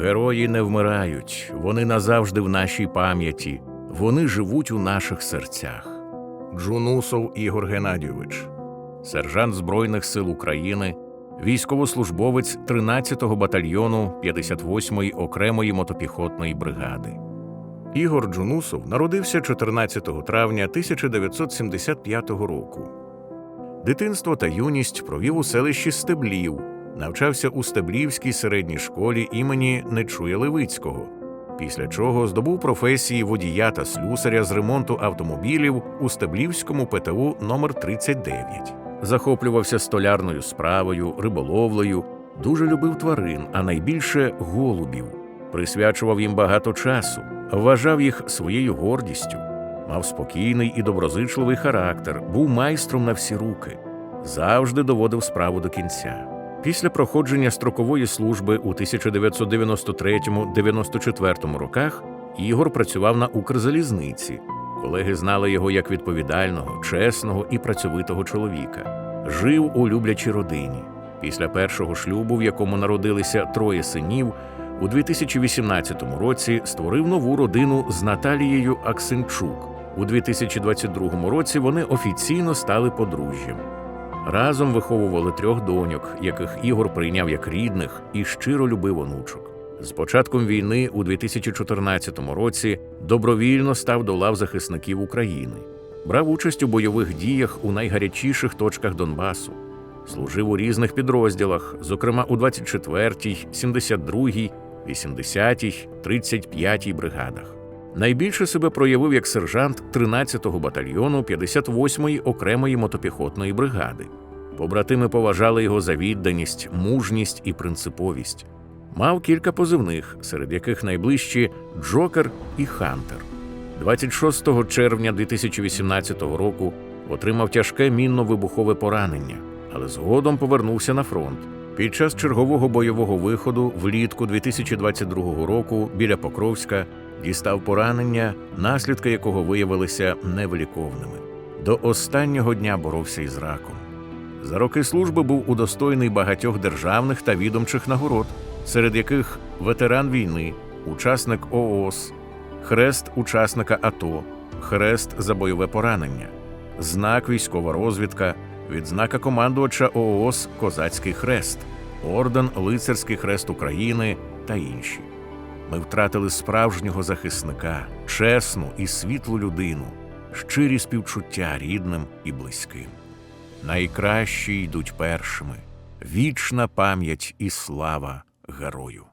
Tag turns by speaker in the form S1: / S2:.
S1: Герої не вмирають, вони назавжди в нашій пам'яті, вони живуть у наших серцях. Джунусов Ігор Геннадійович, сержант Збройних сил України, військовослужбовець 13-го батальйону 58-ї окремої мотопіхотної бригади. Ігор Джунусов народився 14 травня 1975 року. Дитинство та юність провів у селищі Стеблів, навчався у Стеблівській середній школі імені Нечуя Левицького, після чого здобув професії водія та слюсаря з ремонту автомобілів у Стеблівському ПТУ номер 39 Захоплювався столярною справою, риболовлею, дуже любив тварин, а найбільше голубів. Присвячував їм багато часу, вважав їх своєю гордістю, мав спокійний і доброзичливий характер, був майстром на всі руки, завжди доводив справу до кінця. Після проходження строкової служби у 1993-94 роках Ігор працював на Укрзалізниці. Колеги знали його як відповідального, чесного і працьовитого чоловіка. Жив у люблячій родині. Після першого шлюбу, в якому народилися троє синів, у 2018 році створив нову родину з Наталією Аксенчук. У 2022 році вони офіційно стали подружжям. Разом виховували трьох доньок, яких Ігор прийняв як рідних і щиро любив онучок. З початком війни у 2014 році добровільно став до лав захисників України, брав участь у бойових діях у найгарячіших точках Донбасу, служив у різних підрозділах, зокрема у 24-й, 72-й, 80-й, 35-й бригадах. Найбільше себе проявив як сержант 13-го батальйону 58-ї окремої мотопіхотної бригади. Побратими поважали його за відданість, мужність і принциповість. Мав кілька позивних, серед яких найближчі Джокер і Хантер. 26 червня 2018 року отримав тяжке мінно-вибухове поранення, але згодом повернувся на фронт. Під час чергового бойового виходу влітку 2022 року біля Покровська дістав поранення, наслідки якого виявилися невиліковними. До останнього дня боровся із раком. За роки служби був удостоєний багатьох державних та відомчих нагород, серед яких ветеран війни, учасник ООС, хрест учасника АТО, хрест за бойове поранення, знак військова розвідка, відзнака командувача ООС Козацький хрест, орден Лицарський хрест України та інші. Ми втратили справжнього захисника, чесну і світлу людину, щирі співчуття рідним і близьким. Найкращі йдуть першими, вічна пам'ять і слава герою.